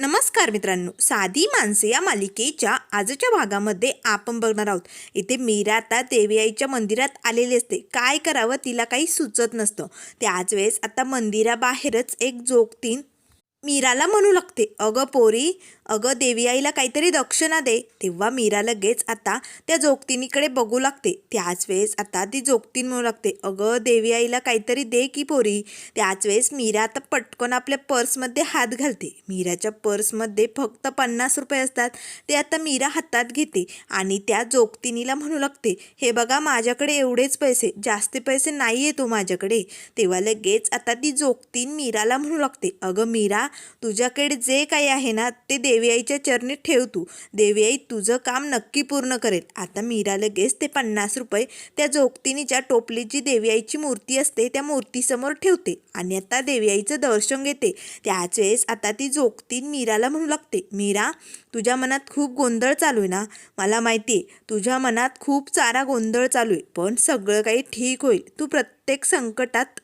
नमस्कार मित्रांनो. साधी माणसे या मालिकेच्या आजच्या भागामध्ये आपण बघणार आहोत. इथे मीरा आता देवी आईच्या मंदिरात आलेली असते. काय करावं तिला काही सुचत नसतं. त्याच वेळेस आता मंदिराबाहेरच एक जोगतीन मीराला म्हणू लागते अगं पोरी अगं देवी आईला काहीतरी दक्षिणा दे. तेव्हा मीरा लगेच आता त्या जोगतिनीकडे बघू लागते. त्याच वेळेस आता ती जोगतीन म्हणू लागते अगं देवी आईला काहीतरी दे की पोरी. त्याच वेळेस मीरा आता पटकन आपल्या पर्समध्ये हात घालते. मीराच्या पर्समध्ये फक्त पन्नास रुपये असतात. ते आता मीरा हातात घेते आणि त्या जोगतिनीला म्हणू लागते हे बघा माझ्याकडे एवढेच पैसे जास्त पैसे नाही आहे तो माझ्याकडे. तेव्हा लगेच आता ती जोगतीन मीराला म्हणू लागते अगं मीरा तुझ्याकडे जे काही आहे ना ते देवी आईच्या चरणी ठेव तू. देवी आई तुझं काम नक्की पूर्ण करेल. आता मीरा लगेच ते पन्नास रुपये त्या जोगतिनीच्या टोपलीत जी देवी आईची मूर्ती असते त्या मूर्तीसमोर ठेवते आणि आता देवी आईचं दर्शन घेते. त्याच वेळेस आता ती जोगतीन मीराला म्हणू लागते मीरा तुझ्या मनात खूप गोंधळ चालू आहे ना? मला माहिती आहे तुझ्या मनात खूप सारा गोंधळ चालू आहे पण सगळं काही ठीक होईल. तू प्रत्येक संकटात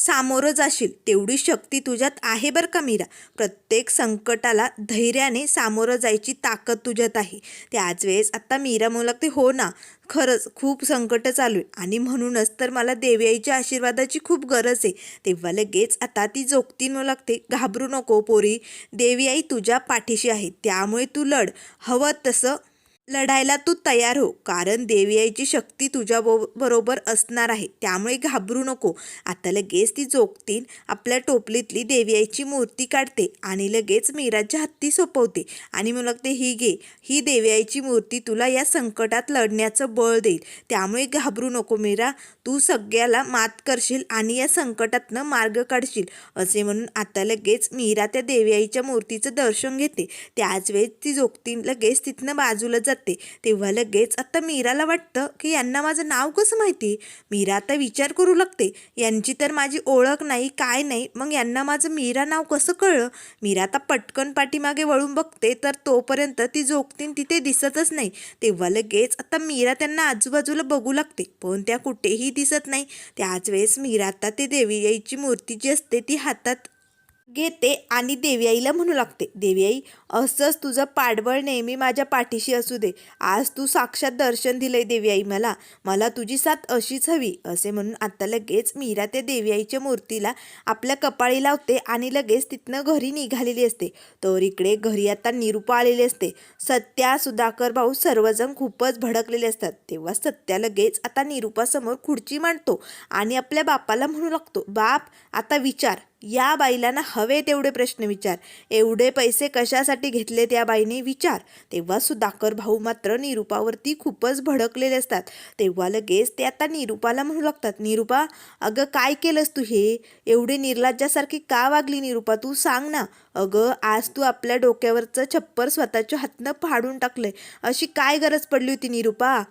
सामोरं जाशील. तेवढी शक्ती तुझ्यात आहे बरं का मीरा? प्रत्येक संकटाला धैर्याने सामोरं जायची ताकद तुझ्यात आहे. त्याच वेळेस आता मीरा म्हणू लागते हो ना. खरंच खूप संकट चालू आहे आणि म्हणूनच तर मला देवयाईच्या आशीर्वादाची खूप गरज आहे. तेव्हा लगेच आता ती जोगती म्हणू लागते घाबरू नको पोरी. देवी आई तुझ्या पाठीशी आहे. त्यामुळे तू लढ. हवं तसं लढायला तू तयार हो. कारण देवीआईची शक्ती तुझ्या बो बरोबर असणार आहे. त्यामुळे घाबरू नको. आता लगेच ती जोगतीन आपल्या टोपलीतली देवी मूर्ती काढते आणि लगेच मीराच्या हत्ती सोपवते. आणि मग लागते ही घे. ही देवीआईची मूर्ती तुला या संकटात लढण्याचं बळ देईल. त्यामुळे घाबरू नको मीरा. तू सगळ्याला मात करशील आणि या संकटातनं मार्ग काढशील. असे म्हणून आता लगेच मीरा त्या देवीआईच्या मूर्तीचं दर्शन घेते. त्याच वेळेस ती जोगतीन लगेच तिथनं बाजूला जाते. तेव्हा लगेच आता मीराला वाटतं की यांना माझं नाव कसं माहिती? मीरा आता विचार करू लागते. यांची तर माझी ओळख नाही काय नाही मग यांना माझं मीरा नाव कसं कळलं? मीरा आता पटकन पाठीमागे वळून बघते तर तोपर्यंत ती जोगतीन तिथे दिसतच नाही. तेव्हा लगेच आता मीरा त्यांना आजूबाजूला बघू लागते. पण त्या कुठेही दिसत नाही. त्याच वेळेस मीरा आता ते देवी आईची मूर्ती जी असते ती हातात घेते आणि देवी आईला म्हणू लागते देवी आई असंच तुझं पाठबळ नेहमी माझ्या पाठीशी असू दे. आज तू साक्षात दर्शन दिलंय देवी आई मला. मला तुझी साथ अशीच हवी. असे म्हणून आता लगेच मीरा त्या देवी आईच्या मूर्तीला आपल्या कपाळी लावते आणि लगेच तिथनं घरी निघालेली असते. तर इकडे घरी आता निरूपा आलेली असते. सत्या सुधाकर भाऊ सर्वजण खूपच भडकलेले असतात. तेव्हा सत्या लगेच आता निरूपासमोर खुर्ची मांडतो आणि आपल्या बापाला म्हणू लागतो बाप आता विचार. या बाईलांना हवे तेवढे प्रश्न विचार. एवढे पैसे कशासाठी घेतले त्या बाईने विचार. तेव्हा सुधाकर भाऊ मात्र निरूपावरती खूपच भडकलेले असतात. तेव्हा लगेच ते आता निरूपाला म्हणू लागतात निरूपा अगं काय केलंस तू हे? एवढे निर्लज्जासारखी का वागली निरूपा? तू सांग ना. अगं आज तू आपल्या डोक्यावरचं छप्पर स्वतःच्या हातनं फाडून टाकलंय. अशी काय गरज पडली होती निरूपा?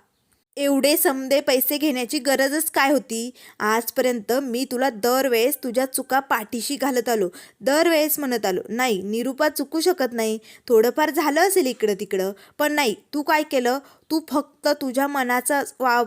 एवढे समदे पैसे घेण्याची गरजच काय होती? आजपर्यंत मी तुला दरवेळेस तुझ्या चुका पाठीशी घालत आलो. दरवेळेस म्हणत आलो नाही निरूपा चुकू शकत नाही. थोडंफार झालं असेल इकडं तिकडं पण नाही तू काय केलं? तू फक्त तुझ्या मनाचा वा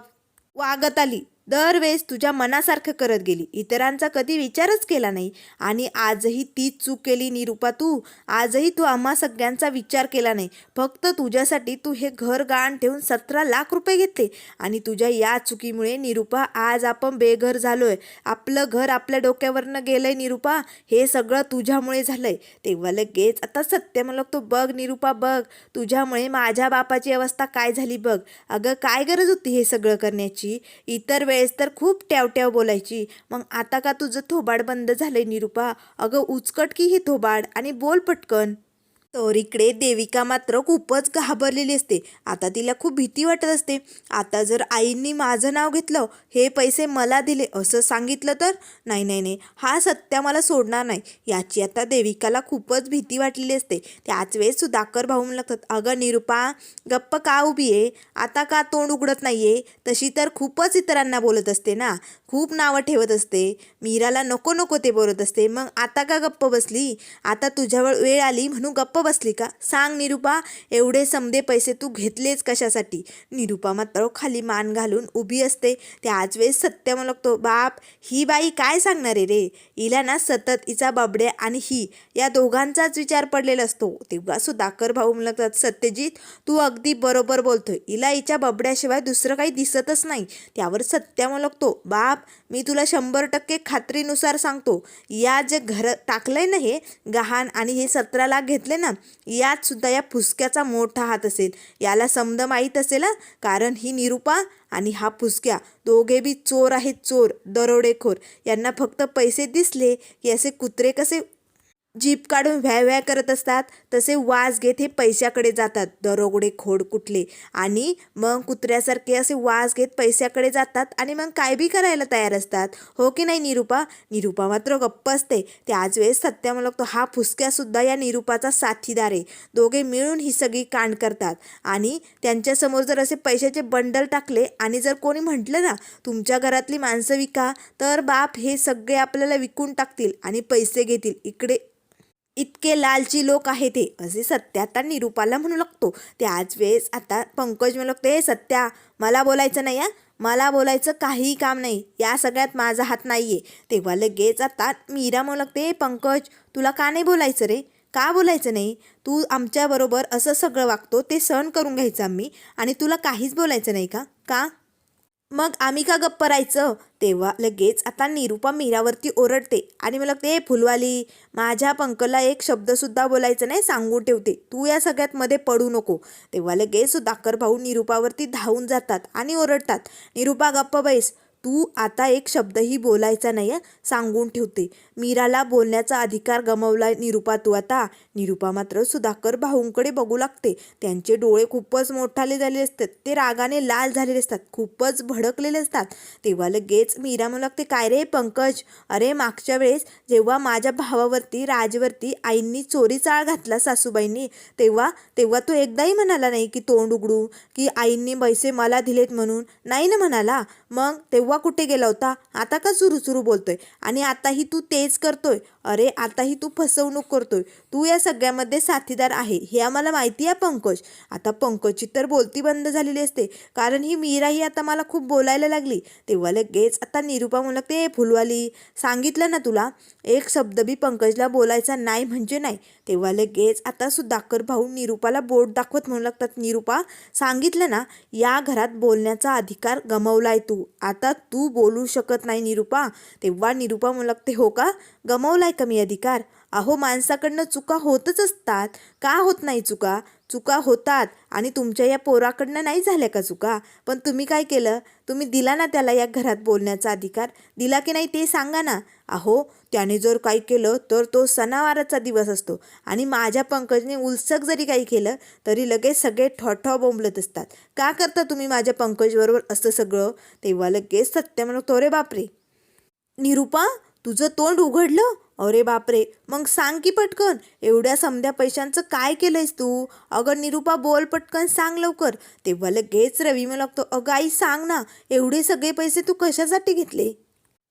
वागत आली. दरवेळेस तुझ्या मनासारखं करत गेली. इतरांचा कधी विचारच केला नाही. आणि आजही तीच चूक केली निरूपा तू. आजही तू आम्हा सगळ्यांचा विचार केला नाही. फक्त तुझ्यासाठी तू हे घर गाण ठेवून सतरा लाख रुपये घेतले. आणि तुझ्या या चुकीमुळे निरूपा आज आपण बेघर झालोय. आपलं घर आपल्या डोक्यावरनं गेलंय निरूपा हे सगळं तुझ्यामुळे झालंय. तेव्हा लगेच आता सत्य म्हणलं तो बघ निरूपा बघ. तुझ्यामुळे माझ्या बापाची अवस्था काय झाली बघ. अगं काय गरज होती हे सगळं करण्याची? इतर वेळेस तर खूप ट्याव बोलायची. मग आता का तुझं थोबाड बंद झालंय निरूपा? अगं उचकट की हे थोबाड आणि बोल पटकन. तर इकडे देविका मात्र खूपच घाबरलेली असते. आता तिला खूप भीती वाटत असते. आता जर आईंनी माझं नाव घेतलं हे पैसे मला दिले असं सांगितलं तर? नाही नाही नाही. हा सत्या मला सोडणार नाही. याची आता देविकाला खूपच भीती वाटलेली असते. त्याच वेळेस सुधाकर भाऊ लागतात अगं निरुपा गप्प का उभी आहे? आता का तोंड उघडत नाहीये? तशी तर खूपच इतरांना बोलत असते ना? खूप नावं ठेवत असते. मीराला नको नको ते बोलत असते. मग आता का गप्प बसली? आता तुझ्यावर वेळ आली म्हणून गप्प बसली का? सांग निरुपा एवढे समदे पैसे तू घेतलेच कशासाठी? निरुपा मात्र खाली मान घालून उभी असते. त्याच वेळेस सत्य म्हणतो बाप ही बाई काय सांगणार आहे रे? हिला ना सतत हिचा बाबड्या आणि ही या दोघांचाच विचार पडलेला असतो. तेव्हा सुधाकर भाऊ म्हणतात सत्यजित तू अगदी बरोबर बोलतोय. हिला हिच्या बबड्याशिवाय दुसरं काही दिसतच नाही. त्यावर सत्या म्हणतो बाप मी तुला शंभर टक्के खात्रीनुसार सांगतो. या जे घर टाकलंय ना हे गहाण आणि हे सतरा लाख घेतले ना यात सुद्धा या फुसक्याचा मोठा हात असेल. याला समद माहीत असेल कारण ही निरुपा आणि हा फुसक्या दोघे बी चोर आहेत चोर दरोडेखोर. यांना फक्त पैसे दिसले की असे कुत्रे कसे जीप काढून व्ह्या व्ह्या करत असतात तसे वास घेत हे पैशाकडे जातात. दरोगडे खोड कुठले? आणि मग कुत्र्यासारखे असे वास घेत पैशाकडे जातात आणि मग काय बी करायला तयार असतात. हो की नाही निरुपा? निरुपा मात्र गप्प असते. त्याच वेळेस सत्या म्हणतो हा फुसक्यासुद्धा या निरुपाचा साथीदार आहे. दोघे मिळून ही सगळी कांड करतात. आणि त्यांच्यासमोर जर असे पैशाचे बंडल टाकले आणि जर कोणी म्हटलं ना तुमच्या घरातली माणसं विका तर बाप हे सगळे आपल्याला विकून टाकतील आणि पैसे घेतील. इकडे इतके लालची लोक आहे ते. असे सत्या आता निरुपाला म्हणू लागतो. त्याच वेळेस आता पंकज म्हणू लागतो हे सत्या मला बोलायचं नाही या मला बोलायचं काहीही काम नाही. या सगळ्यात माझा हात नाही आहे तेव्हा लगेच आता मीरा म्हणू लागते पंकज तुला का नाही बोलायचं रे? का बोलायचं नाही? तू आमच्याबरोबर असं सगळं वागतो ते सहन करून घ्यायचं आम्ही. आणि तुला काहीच बोलायचं नाही का? का? मग आम्ही का गप्प राहायचं? तेव्हा लगेच आता निरुपा मीरावरती ओरडते आणि मला ते फुलवाली माझ्या पंकला एक शब्दसुद्धा बोलायचं नाही सांगून ठेवते. तू या सगळ्यात मध्ये पडू नको. तेव्हा लगेच सुधाकर भाऊ निरुपावरती धावून जातात आणि ओरडतात. निरुपा गप्प बैस. तू आता एक शब्दही बोलायचा नाही आहे सांगून ठेवते. मीराला बोलण्याचा अधिकार गमवलाय निरुपा तू आता. निरुपा मात्र सुधाकर भाऊंकडे बघू लागते. त्यांचे डोळे खूपच मोठाले झालेले असतात. ते रागाने लाल झालेले असतात. खूपच भडकलेले असतात. तेव्हा लगेच मीरा म्हणू लागते काय रे पंकज? अरे मागच्या वेळेस जेव्हा माझ्या भावावरती राजवरती आईंनी चोरी चाळ घातला सासूबाईंनी तेव्हा तेव्हा तो एकदाही म्हणाला नाही की तोंड उघडू की आईंनी पैसे मला दिलेत म्हणून? नाही ना म्हणाला. मग तेव्हा कुठे गेला होता? आता का सुरू सुरू बोलतोय? आणि आताही तू तेच करतोय? अरे आताही तू फसवणूक करतोय. तू या सगळ्यामध्ये साथीदार आहे हे आम्हाला माहिती आहे पंकज. आता पंकजची तर बोलती बंद झालेली असते. कारण ही मीराही आता मला खूप बोलायला लागली. तेव्हा लगेच आता निरुपा म्हणू लागते "ए, फुलवाली सांगितलं ना तुला? एक शब्द बी पंकजला बोलायचा नाही म्हणजे नाही. तेव्हा लगेच आता सुधाकर भाऊ निरुपाला बोट दाखवत म्हणू लागतात निरुपा सांगितलं ना या घरात बोलण्याचा अधिकार गमावलाय तू. आता तू बोलू शकत नाही निरुपा. तेव्हा निरुपा म्हणू लागते हो का? गमावलाय का मी अधिकार? अहो माणसाकडनं चुका होतच असतात. का होत नाही चुका? चुका होतात आणि तुमच्या या पोराकडनं नाही झाल्या का चुका? पण तुम्ही काय केलं? तुम्ही दिला ना त्याला या घरात बोलण्याचा अधिकार? दिला की नाही ते सांगा ना. अहो त्याने जर काही केलं तर तो सणावाराचा दिवस असतो. आणि माझ्या पंकजने उलसक जरी काही केलं तरी लगेच सगळे ठॉठॉ बोंबलत असतात. का करता तुम्ही माझ्या पंकजबरोबर असं सगळं? तेव्हा लगेच सत्य म्हणतो रे बापरे! निरुपा तुझं तोंड उघडलं? अरे बापरे. मग सांग की पटकन. एवढ्या समध्या पैशांचं काय केलंयस तू? अगं निरुपा बोल पटकन सांग लवकर. तेव्हा लगेच रवी मग लागतो अगं आई सांग ना. एवढे सगळे पैसे तू कशासाठी घेतले?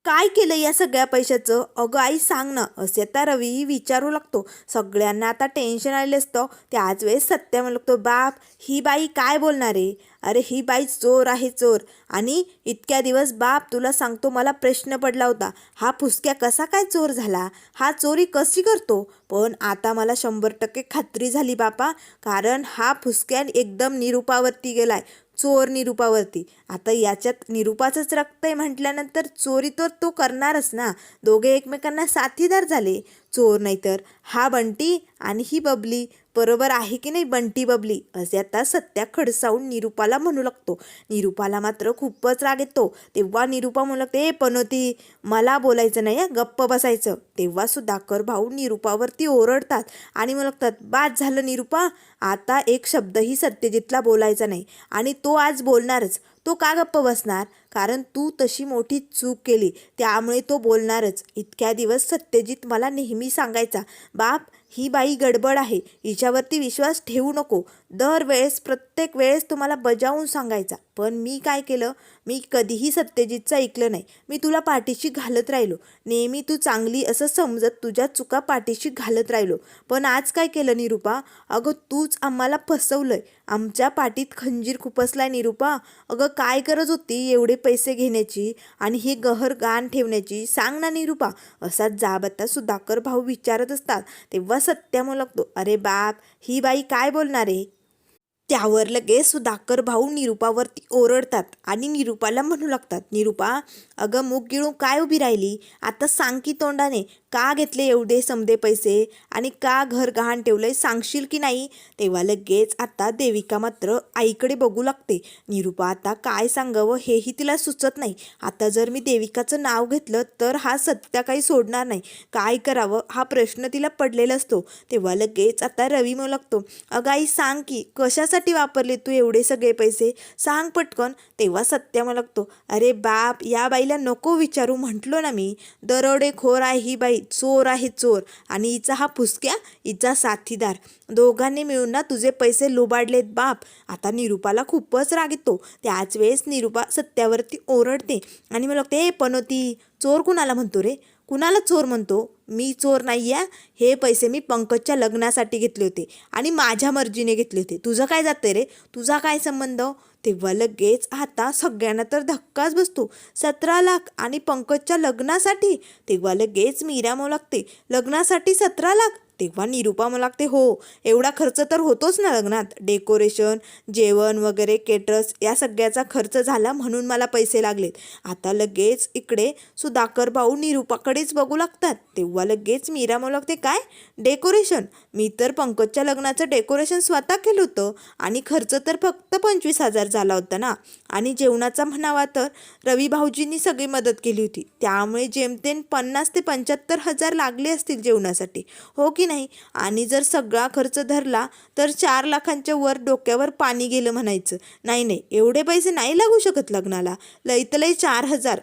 काय केलं या सगळ्या पैशाचं? अगं आई सांग ना. असे आता रवी विचारू लागतो. सगळ्यांना आता टेन्शन आलेलं असतं. त्याच वेळेस सत्य लागतो. बाप ही बाई काय बोलणार आहे? अरे ही बाई चोर आहे चोर. आणि इतक्या दिवस बाप तुला सांगतो मला प्रश्न पडला होता. हा फुसक्या कसा काय चोर झाला? हा चोरी कशी करतो? पण आता मला शंभर टक्के खात्री झाली बापा. कारण हा फुसक्या एकदम निरुपावरती गेलाय. चोर निरूपावरती. आता याच्यात निरुपाचंच रक्त आहे म्हटल्यानंतर चोरी तर तो करणारच ना. दोघे एकमेकांना साथीदार झाले. चोर नाही तर हा बंटी आणि ही बबली बरोबर आहे की नाही बंटी बबली? असे आता सत्या खडसावून निरुपाला म्हणू लागतो. निरुपाला मात्र खूपच राग येतो. तेव्हा निरुपा म्हणू लागते "ए पनोती मला बोलायचं नाही गप्प बसायचं. तेव्हा सुधाकर भाऊ निरुपावरती ओरडतात आणि म्हणू लागतात बाद झालं निरुपा आता एक शब्दही सत्यजितला बोलायचा नाही आणि तो आज बोलणारच. तो का गप्प बसणार? कारण तू तशी मोठी चूक केली त्यामुळे तो बोलणारच. इतक्या दिवस सत्यजित मला नेहमी सांगायचा बाप ही बाई गडबड आहे हिच्यावरती विश्वास ठेवू नको. दरवेळेस प्रत्येक वेळेस तुम्हाला बजावून सांगायचा. पण मी काय केलं? मी कधीही सत्यजितचं ऐकलं नाही. मी तुला पाठीशी घालत राहिलो. नेहमी तू चांगली असं समजत तुझ्या चुका पाठीशी घालत राहिलो. पण आज काय केलं निरुपा? अगं तूच आम्हाला फसवलंय. आमच्या पाठीत खंजीर खुपसलाय निरुपा. अगं काय गरज होती एवढे पैसे घेण्याची आणि हे गहर गाण ठेवण्याची? सांग ना निरुपा. असा जाबत्ता सुधाकर भाऊ विचारत असतात. तेव्हा सत्या लागतो अरे बाप ही बाई काय बोलणार? आहे त्यावर लगेच सुधाकर भाऊ निरुपावरती ओरडतात आणि निरुपाला म्हणू लागतात निरुपा अगं मूग गिळून काय उभी राहिली? आता सांग की तोंडाने का घेतले एवढे समदे पैसे आणि का घर गहाण ठेवलंय सांगशील की नाही? तेव्हा लगेच आता देविका मात्र आईकडे बघू लागते. निरुपा आता काय सांगावं हेही तिला सुचत नाही. आता जर मी देविकाचं नाव घेतलं तर हा सत्या काही सोडणार नाही. काय करावं हा प्रश्न तिला पडलेला असतो. तेव्हा लगेच आता रवी मग लागतो अगं आई सांग की कशासाठी वापरले तू एवढे सगळे पैसे? सांग पटकन. तेव्हा सत्या मला लागतो अरे बाप या बाईला नको विचारू म्हटलो ना मी. दरोडेखोर आहे ही बाई. चोर आहे चोर. आणि हिचा हा फुसक्या हिचा साथीदार. दोघांनी मिळून ना तुझे पैसे लुबाडलेत बाप. आता निरुपाला खूपच राग येतो. त्याच वेळेस निरुपा सत्यावरती ओरडते. आणि मला लागते हे पनोती चोर कुणाला म्हणतो रे? कुणाला चोर म्हणतो? मी चोर नाही आहे हे पैसे मी पंकजच्या लग्नासाठी घेतले होते आणि माझ्या मर्जीने घेतले होते. तुझं काय जातं रे? तुझा काय संबंध? तेव्हा लगेच आता सगळ्यांना तर धक्काच बसतो. सतरा लाख आणि पंकजच्या लग्नासाठी? तेव्हा लगेच मीरा मग लागते लग्नासाठी सतरा लाख? तेव्हा निरुपा मला लागते हो एवढा खर्च तर होतोच ना लग्नात. डेकोरेशन जेवण वगैरे केटर्स या सगळ्याचा खर्च झाला म्हणून मला पैसे लागलेत. आता लगेच इकडे सुधाकर भाऊ निरुपाकडेच बघू लागतात. तेव्हा लगेच मीरा मला लागते काय? डेकोरेशन? मी तर पंकजच्या लग्नाचं डेकोरेशन स्वतः केलं होतं आणि खर्च तर फक्त पंचवीस हजार झाला होता ना. आणि जेवणाचा म्हणावा तर रवी भाऊजींनी सगळी मदत केली होती. त्यामुळे जेमतेम पन्नास ते पंच्याहत्तर हजार लागले असतील जेवणासाठी. हो की नाही. आणि जर सगळा खर्च धरला तर चार लाखांच्या वर डोक्यावर पाणी गेलं म्हणायचं. नाही नाही एवढे पैसे नाही लागू शकत लग्नाला. लईतलई तर चार हजार.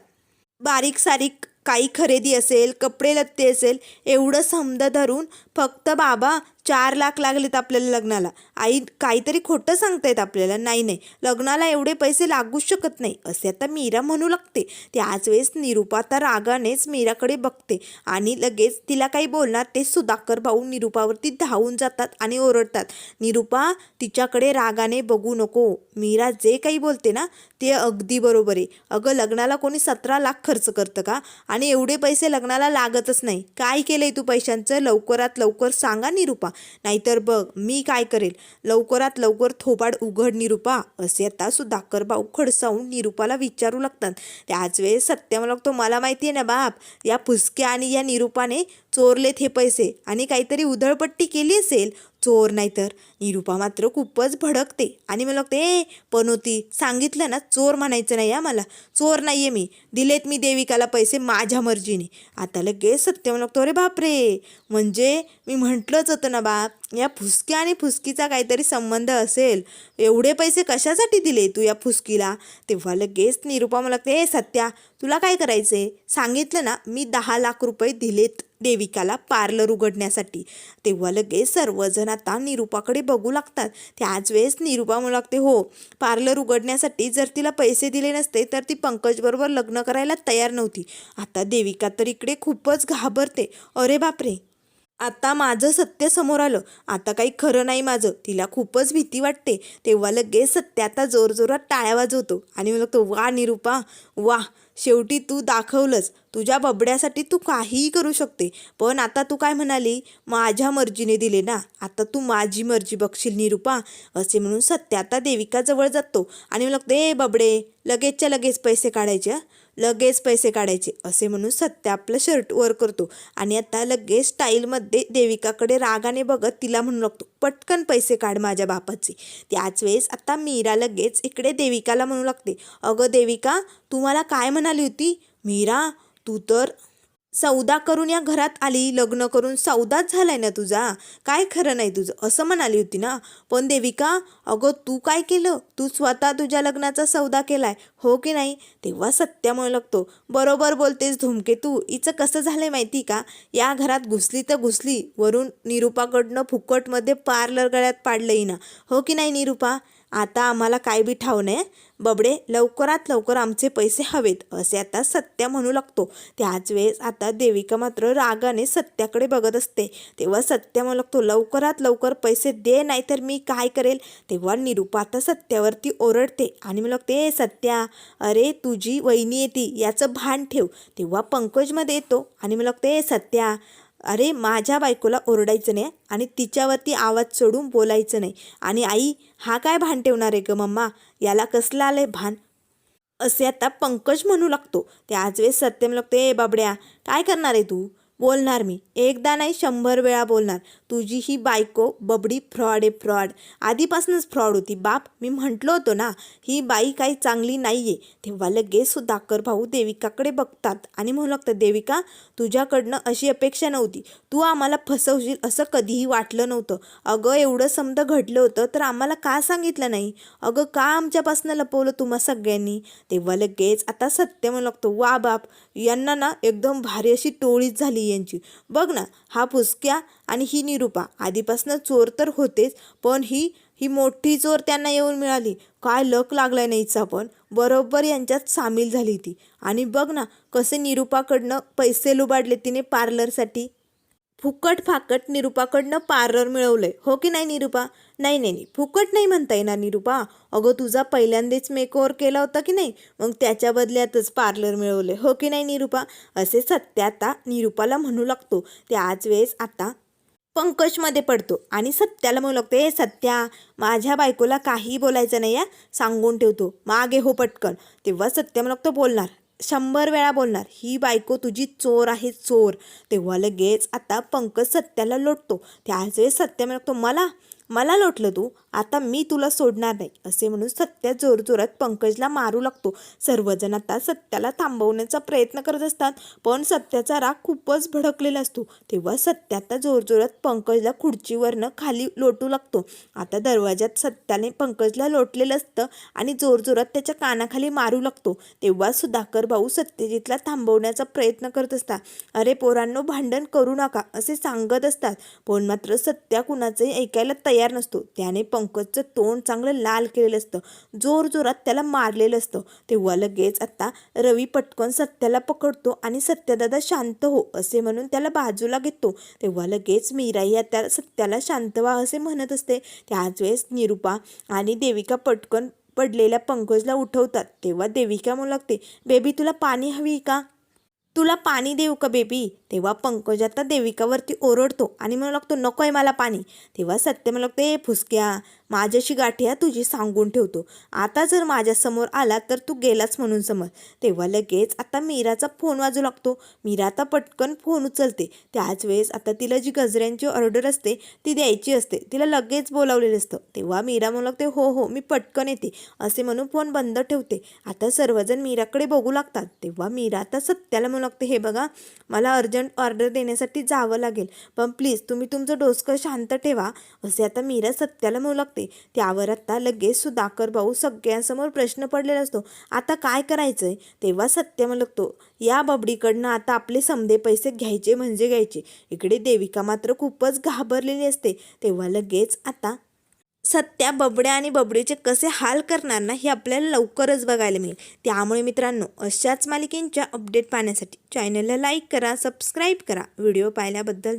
बारीक सारीक काही खरेदी असेल कपडे लत्ते असेल एवढं समद धरून फक्त बाबा चार लाख लागलेत आपल्याला लग्नाला. आई काहीतरी खोटं सांगतायत आपल्याला. नाही नाही. लग्नाला एवढे पैसे लागूच शकत नाही. असे आता मीरा म्हणू लागते. त्याच वेळेस निरुपा आता रागानेच मीराकडे बघते. आणि लगेच तिला काही बोलणार ते सुधाकर भाऊ निरुपावरती धावून जातात आणि ओरडतात. निरुपा तिच्याकडे रागाने बघू नको. मीरा जे काही बोलते ना ते अगदी बरोबर आहे. अगं लग्नाला कोणी सतरा लाख खर्च करतं का? आणि एवढे पैसे लग्नाला लागतच नाही. काय केलंय तू पैशांचं? लवकरात लवकर लवकर सांगा निरुपा. नाहीतर बघ मी काय करेल? लवकरात लवकर थोबाड उघड निरुपा. असे आता सुद्धा भाऊ खडसावून निरुपाला विचारू लागतात. त्याच वेळेस सत्य मला लागतो मला माहिती आहे ना बाप या फुसक्या आणि या निरुपाने चोरलेत हे पैसे आणि काहीतरी उधळपट्टी केली असेल चोर नाही तर निरुपा मात्र खूपच भडकते आणि मला लागते ए पनोती सांगितलं ना चोर म्हणायचं नाही आहे मला. चोर नाही आहे मी. दिलेत मी देविकाला पैसे माझ्या मर्जीने. आता लगेच सत्य मला लागतो अरे बापरे. म्हणजे मी म्हटलंच होतं ना बाप या फुसक्या आणि फुसकीचा काहीतरी संबंध असेल. एवढे पैसे कशासाठी दिले तू या फुसकीला? तेव्हा लगेच निरुपा मला लागते हे सत्या तुला काय करायचं सांगितलं ना मी दहा लाख रुपये दिलेत देविकाला पार्लर उघडण्यासाठी. तेव्हा लगेच सर्वजण आता निरुपाकडे बघू लागतात. त्याच वेळेस निरुपा म्हणू लागते हो पार्लर उघडण्यासाठी जर तिला पैसे दिले नसते तर ती पंकजबरोबर लग्न करायला तयार नव्हती. आता देविका तर इकडे खूपच घाबरते. अरे बापरे! आता माझं सत्य समोर आलं. आता काही खरं नाही माझं. तिला खूपच भीती वाटते. तेव्हा लगेच सत्य आता जोरजोरात टाळ्या वाजवतो. आणि मग तो वा निरुपा वा शेवटी तू दाखवलंस. तुझ्या बबड्यासाठी तू काहीही करू शकते. पण आता तू काय म्हणाली? माझ्या मर्जीने दिले ना. आता तू माझी मर्जी बघशील निरुपा. असे म्हणून सत्य आता देविकाजवळ जातो. आणि मला लागतं ए बबडे लगेचच्या लगेच पैसे काढायचे लगेच पैसे काढायचे. असे म्हणून सत्य आपलं शर्ट वर करतो. आणि आता लगेच स्टाईलमध्ये देविकाकडे रागाने बघत तिला म्हणू लागतो पटकन पैसे काढ माझ्या बापाचे. त्याच वेळेस आता मीरा लगेच इकडे देविकाला म्हणू लागते अगं देविका तू मला काय म्हणाली होती? मीरा तू तर सौदा करून या घरात आली लग्न करून सौदाच झालाय ना तुझा? काय खरं नाही तुझं? असं म्हणाली होती ना? पण देविका अगं तू काय केलं? तू स्वतः तुझ्या लग्नाचा सौदा केलाय हो की नाही? तेव्हा सत्यामुळे लागतो. बरोबर बोलतेस धूमकेतू हिचं कसं झालंय माहिती का? या घरात घुसली तर घुसली. वरून निरुपाकडनं फुकटमध्ये पार्लर गळ्यात पाडलंही ना हो की नाही निरुपा? आता आम्हाला काय बी ठाव नाही बबडे लवकरात लवकर आमचे पैसे हवेत असे आता सत्या म्हणू लागतो. त्याच वेळेस आता देविका मात्र रागाने सत्याकडे बघत असते. तेव्हा सत्या म्हणू लागतो लवकरात लवकर पैसे दे नाहीतर मी काय करेल? तेव्हा निरुपा आता सत्यावरती ओरडते आणि म्हणू लागते ए सत्या अरे तुझी वहिनी येते याचं भान ठेव. तेव्हा पंकजमध्ये येतो आणि म्हणू लागते ए सत्या अरे माझ्या बायकोला ओरडायचं नाही आणि तिच्यावरती आवाज चढून बोलायचं नाही. आणि आई हा काय भान ठेवणार आहे ग मम्मा? याला कसलं आलंय भान? असे आता पंकज म्हणू लागतो. त्याच वेळेस सत्यम लागतो ए बाबड्या काय करणार आहे तू? बोलणार मी. एकदा नाही शंभर वेळा बोलणार. तुझी ही बायको बबडी फ्रॉड आहे फ्रॉड. आधीपासूनच फ्रॉड होती. बाप मी म्हटलो होतो ना ही बाई काही चांगली नाही आहे तेव्हा लगेच सुधाकर भाऊ देविकाकडे बघतात आणि म्हणू लागतं देविका तुझ्याकडनं अशी अपेक्षा नव्हती. तू आम्हाला फसवशील असं कधीही वाटलं नव्हतं. अगं एवढं समजा घडलं होतं तर आम्हाला का सांगितलं नाही? अगं का आमच्यापासून लपवलं तुम्हा सगळ्यांनी? तेव्हा लगेच आता सत्य म्हणू लागतो. वा बाप यांना ना एकदम भारी अशी टोळीच झाली यांची. बघ ना हा फुसक्या आणि ही निरुपा. आधीपासून चोर तर होतेच पण ही ही मोठी चोर त्यांना येऊन मिळाली. काय लक लागलाय नाहीचा पण. बरोबर यांच्यात सामील झाली ती. आणि बघ ना कसे निरुपाकडनं पैसे लुबाडले तिने पार्लरसाठी. फुकट फाकट निरुपाकडनं पार्लर मिळवलंय. हो की नाही निरुपा? नाही नाही नाही. फुकट नाही म्हणता येणार निरुपा. अगं तुझा पहिल्यांदाच मेकओवर केला होता की नाही? मग त्याच्या बदल्यातच पार्लर मिळवले हो की नाही निरुपा? असे सत्य आता निरुपाला म्हणू लागतो. त्याच वेळेस आता पंकजमध्ये पडतो आणि सत्याला म्हणू लागतो ए सत्या माझ्या बायकोला काही बोलायचं नाही या सांगून ठेवतो. मागे हो पटकन. तेव्हा सत्य म्हणू लागतो बोलणार. शंभर वेळा बोलणार ही बायको तुझी चोर आहे चोर. तेव्हा लगेच आता पंकज सत्याला लोटतो. त्याच वेळेस सत्या म्हणतो मला मला लोटलं तू आता मी तुला सोडणार नाही असे म्हणून सत्या जोरजोरात पंकजला मारू लागतो. सर्वजण आता सत्याला थांबवण्याचा प्रयत्न करत असतात पण सत्याचा राग खूपच भडकलेला असतो. तेव्हा सत्या आता जोरजोरात पंकजला खुर्चीवरनं खाली लोटू लागतो. आता दरवाज्यात सत्याने पंकजला लोटलेलं असतं आणि जोरजोरात त्याच्या कानाखाली मारू लागतो. तेव्हा सुधाकर भाऊ सत्यजितला थांबवण्याचा प्रयत्न करत असतात. अरे पोरांनो भांडण करू नका असे सांगत असतात. पण मात्र सत्या कुणाचंही ऐकायला तयार तयार नसतो. त्याने पंकजचं तोंड चांगलं लाल केलेलं असतं. जोरजोरात त्याला मारलेलं असतं. तेव्हा लगेच आता रवी पटकन सत्याला पकडतो आणि सत्यदादा शांत हो असे म्हणून त्याला बाजूला घेतो. तेव्हा लगेच मीराई या त्या सत्याला शांत व्हा असे म्हणत असते. त्याच वेळेस निरुपा आणि देविका पटकन पडलेल्या पंकजला उठवतात. तेव्हा देविका म्हणू लागते बेबी तुला पाणी हवी का? तुला पाणी देऊ का बेबी तेव्हा पंकज आता देविकावरती ओरडतो आणि म्हणू लागतो नको आहे मला पाणी. तेव्हा सत्य म्हणू लागतो ए फुसक्या माझ्याशी गाठी तुझी सांगून ठेवतो. आता जर माझ्यासमोर आला तर तू गेलाच म्हणून समज. तेव्हा लगेच आता मीराचा फोन वाजू लागतो. मीरा आता पटकन फोन उचलते. त्याच वेळेस आता तिला जी गजऱ्यांची ऑर्डर असते ती द्यायची असते. तिला लगेच बोलावलेलं असतं. तेव्हा मीरा म्हणू लागते हो हो मी पटकन येते. असे म्हणून फोन बंद ठेवते. आता सर्वजण मीराकडे बघू लागतात. तेव्हा मीरा आता सत्याला म्हणू लागते हे बघा मला अर्जंट ऑर्डर देण्यासाठी जावं लागेल. पण प्लीज तुम्ही तुमचं डोसकं शांत ठेवा. असे आता मीरा सत्याला म्हणू लागते त्यावर आता लगेच सुधाकर भाऊ सगळ्यांसमोर प्रश्न पडलेला असतो. आता काय करायचंय? तेव्हा सत्य लागतो या बबडीकडनं आता आपले समधे पैसे घ्यायचे म्हणजे घ्यायचे. इकडे देविका मात्र खूपच घाबरलेली असते. तेव्हा लगेच आता सत्या बबड्या आणि बबडीचे कसे हाल करणार ना हे आपल्याला लवकरच बघायला मिळेल. त्यामुळे मित्रांनो अशाच मालिकेंच्या अपडेट पाहण्यासाठी चॅनलला लाईक करा सबस्क्राईब करा. व्हिडिओ पाहिल्याबद्दल